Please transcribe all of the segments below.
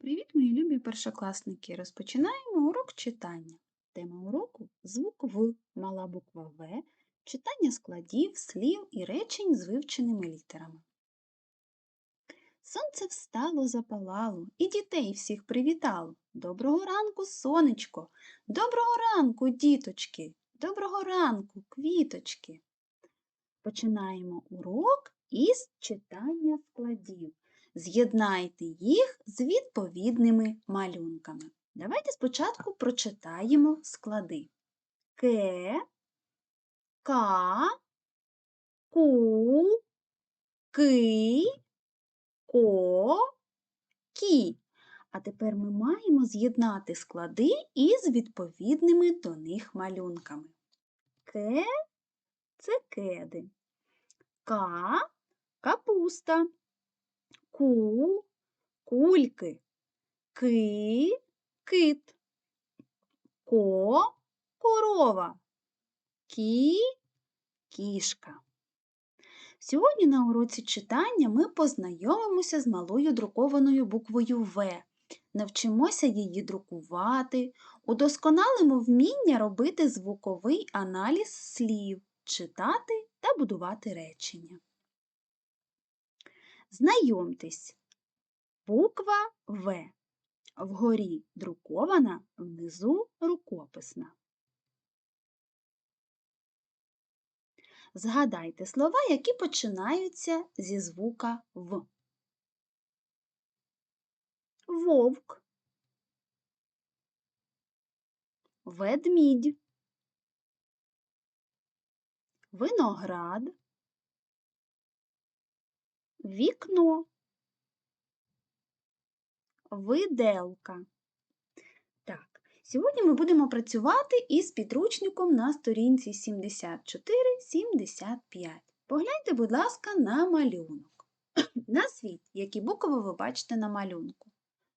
Привіт, мої любі першокласники! Розпочинаємо урок читання. Тема уроку звук В, мала буква В, читання складів, слів і речень з вивченими літерами. Сонце встало, запалало і дітей всіх привітало. Доброго ранку, сонечко! Доброго ранку, діточки! Доброго ранку, квіточки! Починаємо урок із читання складів. З'єднайте їх з відповідними малюнками. Давайте спочатку прочитаємо склади. Ке, ка, ку, ки, ко, кі. А тепер ми маємо з'єднати склади із відповідними до них малюнками. Ке це кеди. Ка капуста ку кульки, ки кит, ко корова, кі кішка. Сьогодні на уроці читання ми познайомимося з малою друкованою буквою В, навчимося її друкувати, удосконалимо вміння робити звуковий аналіз слів, читати та будувати речення. Знайомтесь, буква В. Вгорі друкована, внизу рукописна. Згадайте слова, які починаються зі звука В. Вовк, ведмідь, виноград, вікно, виделка. Так, сьогодні ми будемо працювати із підручником на сторінці 74-75. Погляньте, будь ласка, на малюнок. Назвіть, які букви ви бачите на малюнку.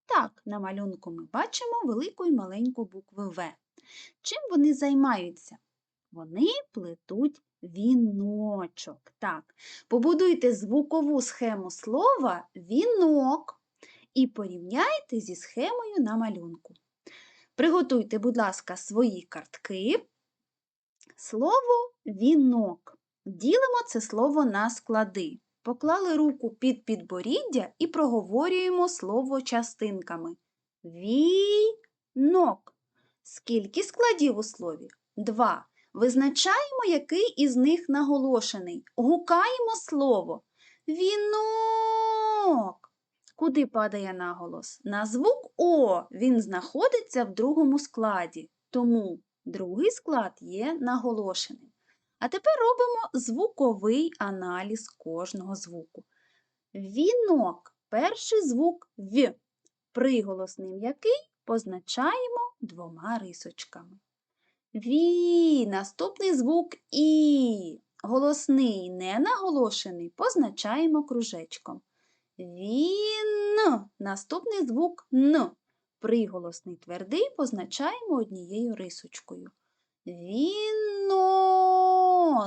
Так, на малюнку ми бачимо велику і маленьку букви В. Чим вони займаються? Вони плетуть Віночок. Так, побудуйте звукову схему слова вінок і порівняйте зі схемою на малюнку. Приготуйте, будь ласка, свої картки. Слово вінок. Ділимо це слово на склади. Поклали руку під підборіддя і проговорюємо слово частинками. Вінок. Скільки складів у слові? Два. Визначаємо, який із них наголошений. Гукаємо слово. Вінок. Куди падає наголос? На звук О він знаходиться в другому складі, тому другий склад є наголошеним. А тепер робимо звуковий аналіз кожного звуку. Вінок перший звук В. Приголосний м'який позначаємо двома рисочками. Ві. Наступний звук І. Голосний не наголошений позначаємо кружечком. Він. Наступний звук Н. Приголосний твердий позначаємо однією рисочкою. Віно.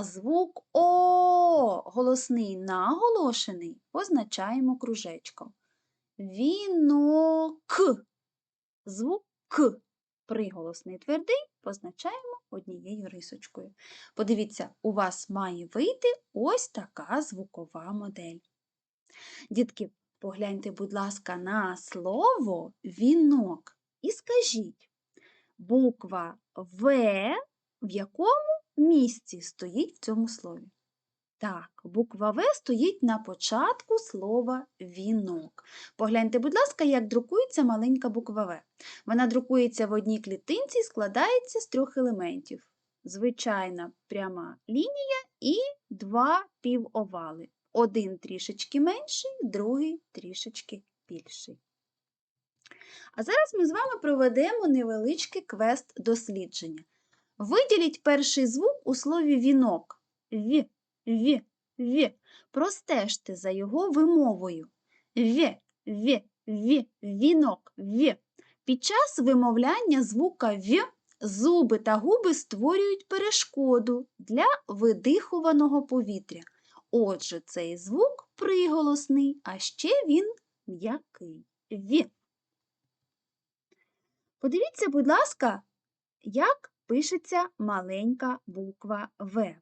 Звук О. Голосний наголошений позначаємо кружечком. Вінок. Звук К. Приголосний твердий позначаємо однією рисочкою. Подивіться, у вас має вийти ось така звукова модель. Дітки, погляньте, будь ласка, на слово вінок і скажіть, буква В в якому місці стоїть в цьому слові? Так, буква В стоїть на початку слова вінок. Погляньте, будь ласка, як друкується маленька буква В. Вона друкується в одній клітинці і складається з трьох елементів. Звичайна пряма лінія і два півовали. Один трішечки менший, другий трішечки більший. А зараз ми з вами проведемо невеличкий квест дослідження. Виділіть перший звук у слові вінок. В. В, В. Простежте за його вимовою. В, В, В, вінок, В. Під час вимовляння звука В зуби та губи створюють перешкоду для видихуваного повітря. Отже, цей звук приголосний, а ще він м'який. В. Подивіться, будь ласка, як пишеться маленька буква В.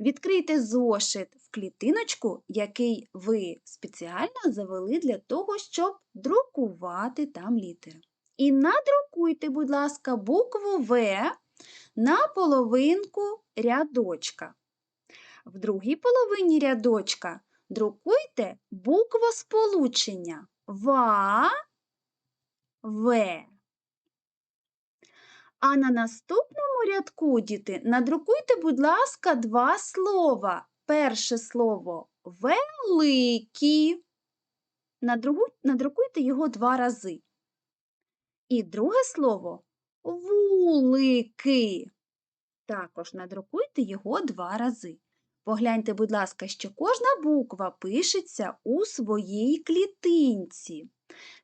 Відкрийте зошит в клітиночку, який ви спеціально завели для того, щоб друкувати там літери. І надрукуйте, будь ласка, букву В на половинку рядочка. В другій половині рядочка друкуйте буквосполучення ВА, В. А на наступному рядку, діти, надрукуйте, будь ласка, два слова. Перше слово великі. Надрукуйте його два рази. І друге слово вулики. Також надрукуйте його два рази. Погляньте, будь ласка, що кожна буква пишеться у своїй клітинці.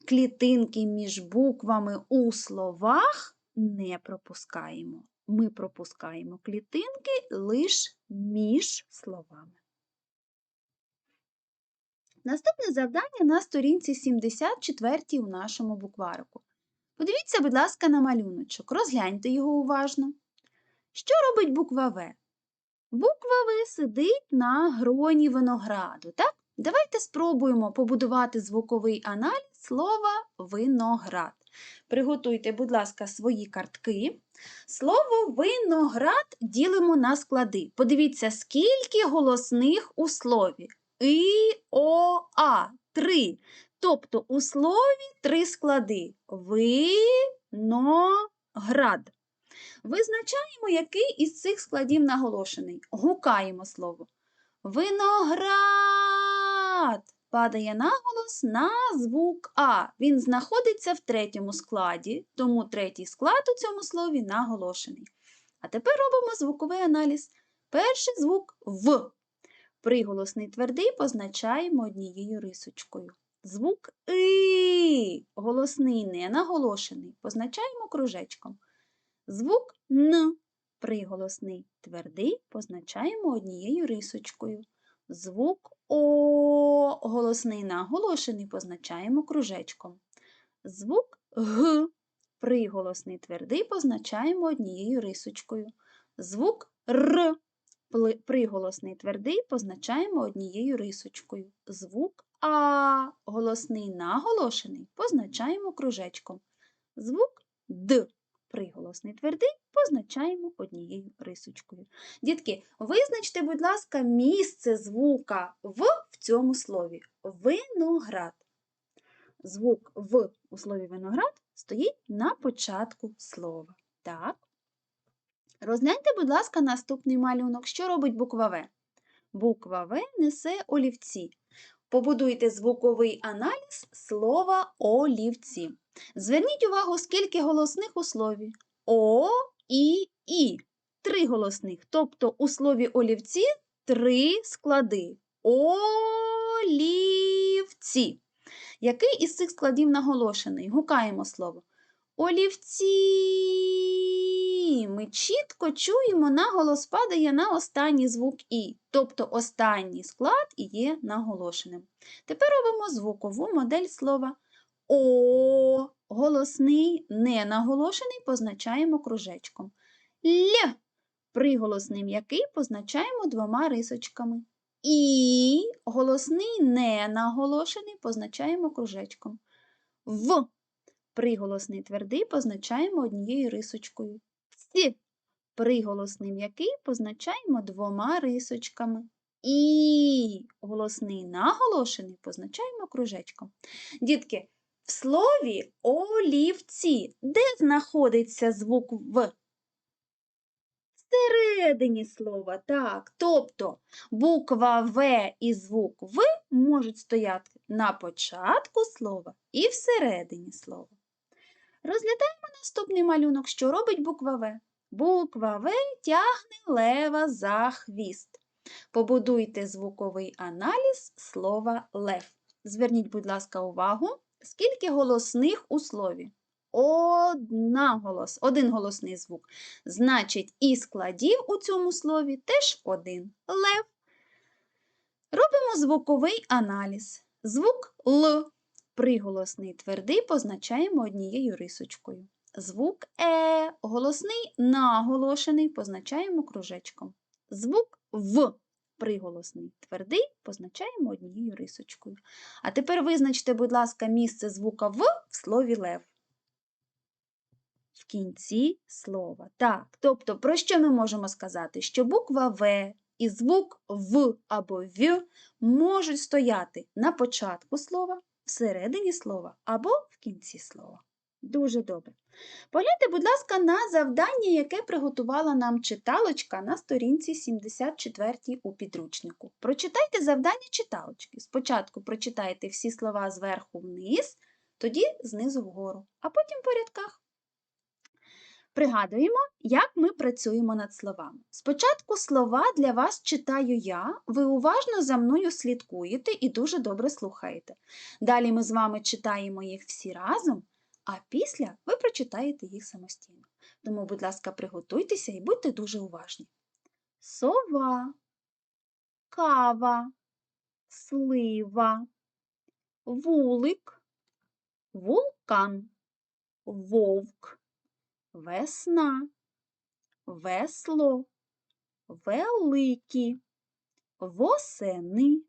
Клітинки між буквами у словах не пропускаємо. Ми пропускаємо клітинки лише між словами. Наступне завдання на сторінці 74 у нашому букварику. Подивіться, будь ласка, на малюночок, розгляньте його уважно. Що робить буква В? Буква В сидить на гроні винограду, так? Давайте спробуємо побудувати звуковий аналіз слова виноград. Приготуйте, будь ласка, свої картки. Слово виноград ділимо на склади. Подивіться, скільки голосних у слові. І, О, А. Три. Тобто у слові три склади. Виноград. Визначаємо, який із цих складів наголошений. Гукаємо слово. Виноград падає наголос на звук А. Він знаходиться в третьому складі, тому третій склад у цьому слові наголошений. А тепер робимо звуковий аналіз. Перший звук В. Приголосний твердий позначаємо однією рисочкою. Звук И. Голосний не наголошений. Позначаємо кружечком. Звук Н. Приголосний твердий позначаємо однією рисочкою. Звук О. Голосний наголошений позначаємо кружечком. Звук Г. Приголосний твердий позначаємо однією рисочкою. Звук Р. Приголосний твердий позначаємо однією рисочкою. Звук А. Голосний наголошений позначаємо кружечком. Звук Д. Приголосний твердий позначаємо однією рисочкою. Дітки, визначте, будь ласка, місце звука в в цьому слові. Виноград. Звук в у слові виноград стоїть на початку слова. Так. Розгляньте, будь ласка, наступний малюнок. Що робить буква В? Буква В несе олівці. Побудуйте звуковий аналіз слова олівці. Зверніть увагу, скільки голосних у слові. О, І, І. Три голосних. Тобто у слові олівці три склади. Олівці. Який із цих складів наголошений? Гукаємо слово. Олівці. Ми чітко чуємо, наголос падає на останній звук І, тобто останній склад є наголошеним. Тепер робимо звукову модель слова О. Голосний не наголошений позначаємо кружечком. Л. Приголосний м'який позначаємо двома рисочками. І голосний не наголошений позначаємо кружечком. В. Приголосний твердий позначаємо однією рисочкою. С. Приголосний м'який позначаємо двома рисочками. І голосний наголошений позначаємо кружечком. Дітки, в слові олівці, де знаходиться звук В? Всередині слова, так. Тобто буква В і звук В можуть стояти на початку слова і всередині слова. Розглядаємо наступний малюнок, що робить буква В. Буква В тягне лева за хвіст. Побудуйте звуковий аналіз слова лев. Зверніть, будь ласка, увагу, скільки голосних у слові. Одна голос, один голосний звук. Значить, і складів у цьому слові теж один лев. Робимо звуковий аналіз. Звук Л. Приголосний твердий позначаємо однією рисочкою. звук Е, голосний наголошений, позначаємо кружечком. Звук В приголосний твердий позначаємо однією рисочкою. А тепер визначте, будь ласка, місце звука В в слові лев. В кінці слова. Так, тобто, про що ми можемо сказати? Що буква В і звук В або В можуть стояти на початку слова, всередині слова або в кінці слова. Дуже добре. Погляньте, будь ласка, на завдання, яке приготувала нам читалочка на сторінці 74 у підручнику. Прочитайте завдання читалочки. Спочатку прочитайте всі слова зверху вниз, тоді знизу вгору, а потім по рядках. Пригадуємо, як ми працюємо над словами. Спочатку слова для вас читаю я, ви уважно за мною слідкуєте і дуже добре слухаєте. Далі ми з вами читаємо їх всі разом, а після ви прочитаєте їх самостійно. Тому, будь ласка, приготуйтеся і будьте дуже уважні. Сова, кава, слива, вулик, вулкан, вовк, весна, весло, великі, восени,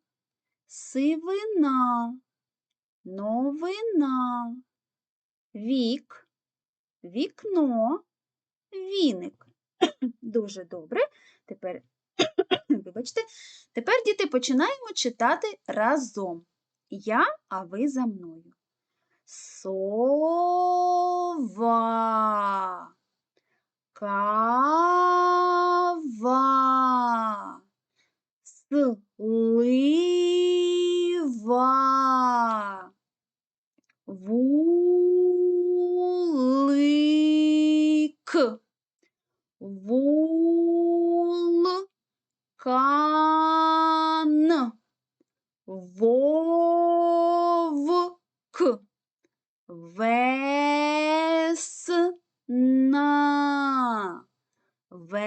сивина, новина, вік, вікно, віник. Дуже добре. Тепер, вибачте, тепер, діти, починаємо читати разом. Я, а ви за мною. Сова. Кава. Слива. Вулик. Вулкан. Вовк. Весна. Весло.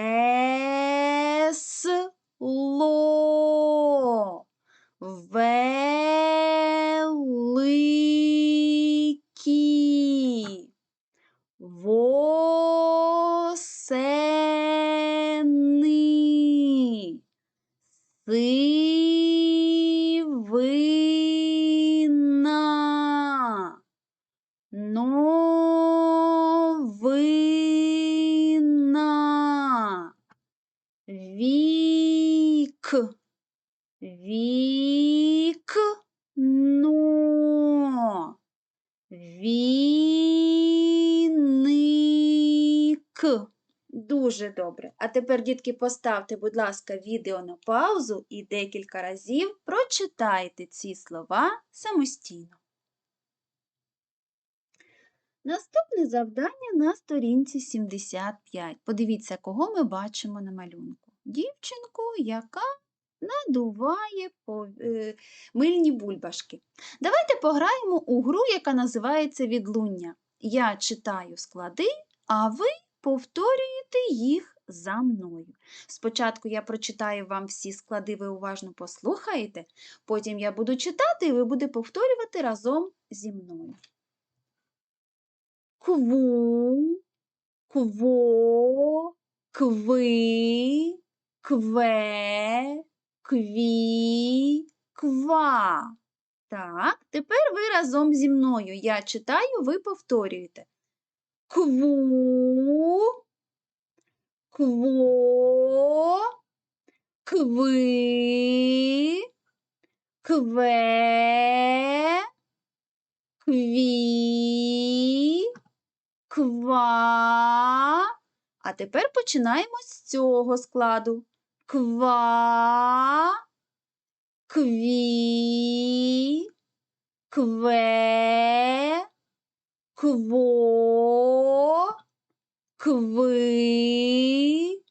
Тепер, дітки, поставте, будь ласка, відео на паузу і декілька разів прочитайте ці слова самостійно. Наступне завдання на сторінці 75. Подивіться, кого ми бачимо на малюнку. Дівчинку, яка надуває е, мильні бульбашки. Давайте пограємо у гру, яка називається відлуння. Я читаю склади, а ви повторюєте їх за мною. Спочатку я прочитаю вам всі склади, ви уважно послухаєте, потім я буду читати, і ви будете повторювати разом зі мною. Кву, кво, кви, кве, кві, ква. Так, тепер ви разом зі мною. Я читаю, ви повторюєте. Кву, кво, кви, кве, кві, ква. А тепер починаємо з цього складу. Ква, кві, кве, кво, кви,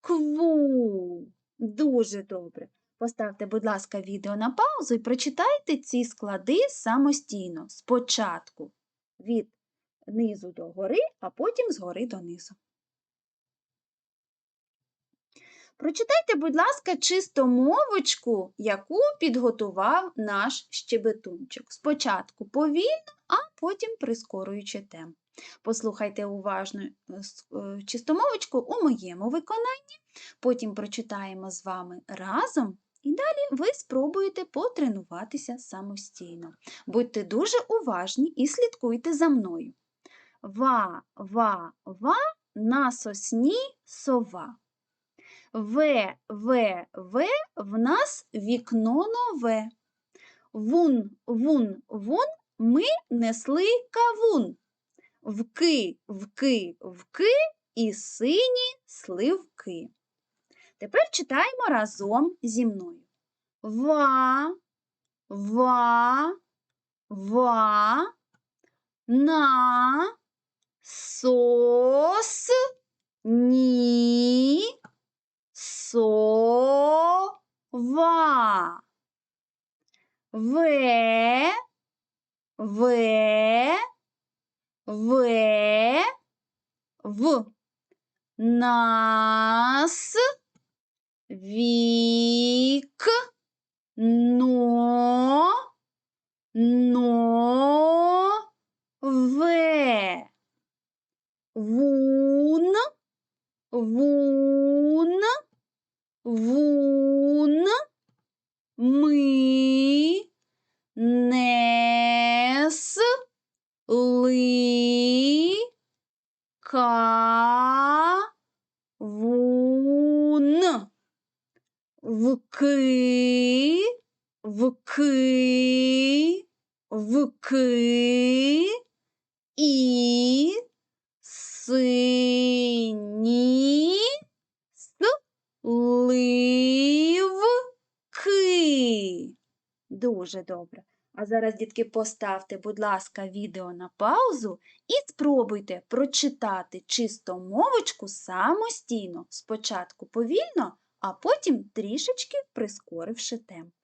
кву. Дуже добре. Поставте, будь ласка, відео на паузу і прочитайте ці склади самостійно. Спочатку від низу до гори, а потім з гори до низу. Прочитайте, будь ласка, чистомовочку, яку підготував наш щебетунчик. Спочатку повільно, а потім прискорюючи темп. Послухайте уважно е, е, чистомовочку у моєму виконанні, потім прочитаємо з вами разом, і далі ви спробуєте потренуватися самостійно. Будьте дуже уважні і слідкуйте за мною. Ва, ва, ва, на сосні сова. Ве, ве, ве, в нас вікно нове. Вун, вун, вун, ми несли кавун. Вки, вки, вки і сині сливки. Тепер читаємо разом зі мною. Ва, ва, ва, на, сос, ні, сова. Ве, ве, ве, в. Нас, вік, но, но, ве. Вун, вун, вун, ми, нес, ли, ка, вун, вки, вки, вки, і, сині, сливки. Дуже добре. А зараз, дітки, поставте, будь ласка, відео на паузу і спробуйте прочитати чистомовочку самостійно. Спочатку повільно, а потім трішечки прискоривши темп.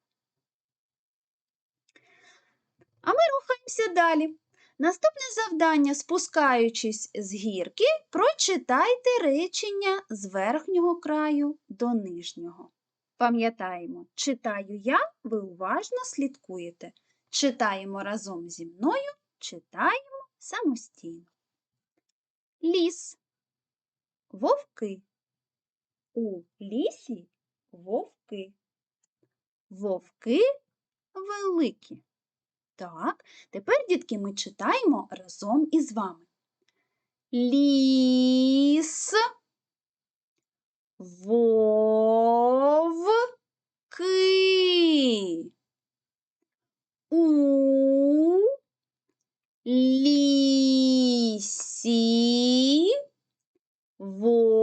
А ми рухаємося далі. Наступне завдання, спускаючись з гірки, прочитайте речення з верхнього краю до нижнього. Пам'ятаємо, читаю я, ви уважно слідкуєте. Читаємо разом зі мною, читаємо самостійно. Ліс. Вовки. У лісі вовки. Вовки великі. Так, тепер, дітки, ми читаємо разом із вами. Ліс. Вовки. У лісі вовки.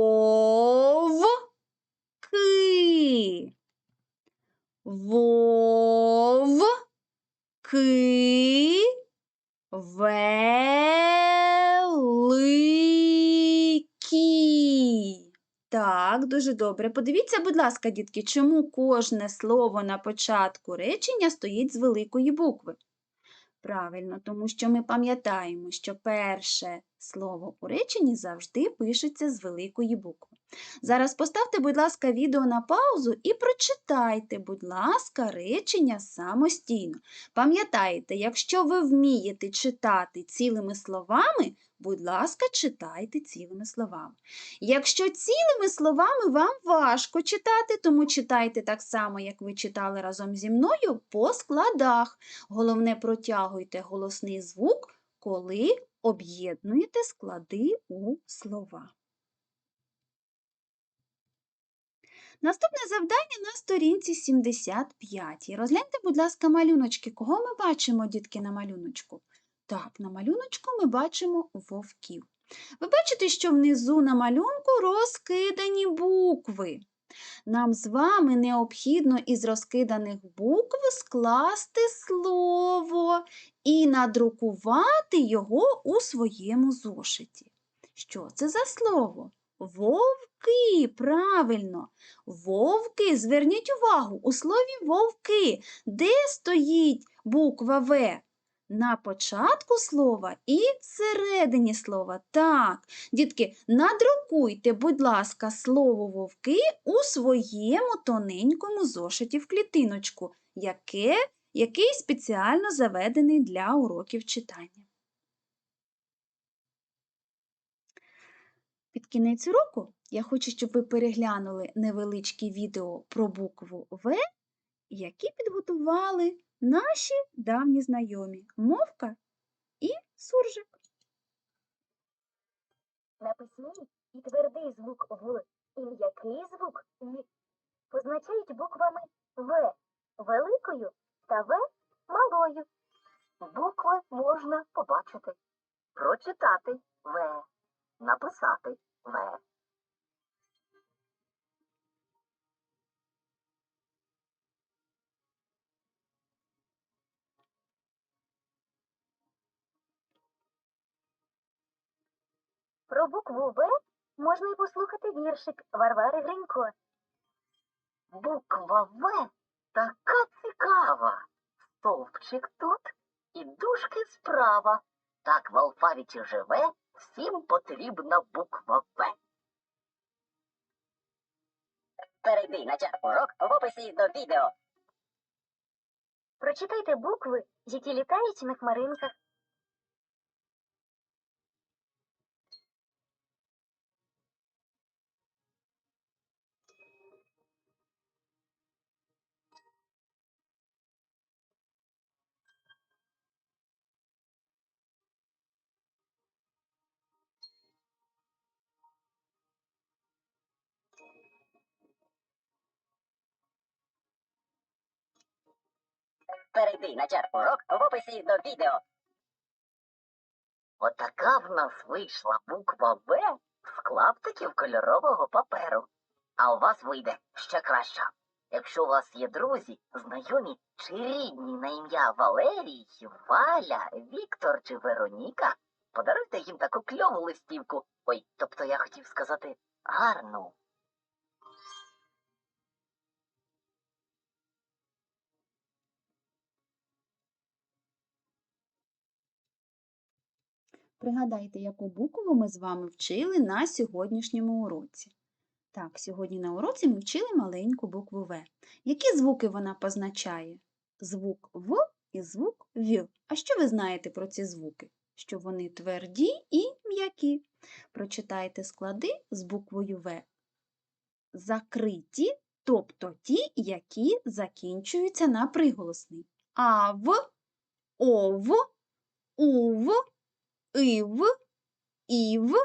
Вовки великі. Так, дуже добре. Подивіться, будь ласка, дітки, чому кожне слово на початку речення стоїть з великої букви? Правильно, тому що ми пам'ятаємо, що перше слово у реченні завжди пишеться з великої букви. Зараз поставте, будь ласка, відео на паузу і прочитайте, будь ласка, речення самостійно. Пам'ятайте, якщо ви вмієте читати цілими словами, будь ласка, читайте цілими словами. Якщо цілими словами вам важко читати, тому читайте так само, як ви читали разом зі мною, по складах. Головне, протягуйте голосний звук, коли об'єднуєте склади у слова. Наступне завдання на сторінці 75. Розгляньте, будь ласка, малюночки. Кого ми бачимо, дітки, на малюночку? Так, на малюночку ми бачимо вовків. Ви бачите, що внизу на малюнку розкидані букви. Нам з вами необхідно із розкиданих букв скласти слово і надрукувати його у своєму зошиті. Що це за слово? Вовки, правильно. Вовки, зверніть увагу, у слові вовки, де стоїть буква В? На початку слова і всередині слова. Так, дітки, надрукуйте, будь ласка, слово вовки у своєму тоненькому зошиті в клітиночку, яке, який спеціально заведений для уроків читання. Під кінець уроку я хочу, щоб ви переглянули невеличке відео про букву В, які підготували наші давні знайомі Мовка і Суржик. На письмі і твердий звук В, і м'який звук І позначають буквами В великою та В малою. Букви можна побачити, прочитати В, написати В. Про букву В можна й послухати віршик Варвари Гринько. Буква В така цікава. Стовпчик тут і дужки справа. Так в алфавіті живе, всім потрібна буква В. Перейди на чат урок в описі до відео. Прочитайте букви, які літають на хмаринках. Перейди на чат урок в описі до відео. Отака в нас вийшла буква В з клаптиків кольорового паперу. А у вас вийде ще краща. Якщо у вас є друзі, знайомі чи рідні на ім'я Валерій, Валя, Віктор чи Вероніка, подаруйте їм таку кльову листівку. Ой, тобто я хотів сказати гарну. Пригадайте, яку букву ми з вами вчили на сьогоднішньому уроці. Так, сьогодні на уроці ми вчили маленьку букву В. Які звуки вона позначає? Звук В і звук В. А що ви знаєте про ці звуки? Що вони тверді і м'які. Прочитайте склади з буквою В. Закриті, тобто ті, які закінчуються на приголосний. Ав, ов, ув, ив, ів,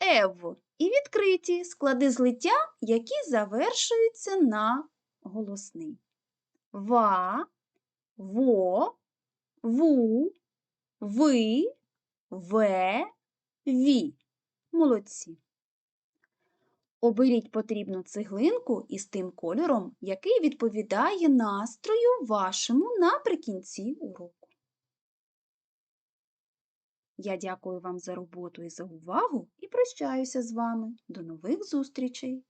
ев. І відкриті склади злиття, які завершуються на голосний. Ва, во, ву, ви, ве, ві. Молодці. Оберіть потрібну цеглинку із тим кольором, який відповідає настрою вашому наприкінці уроку. Я дякую вам за роботу і за увагу і прощаюся з вами. До нових зустрічей!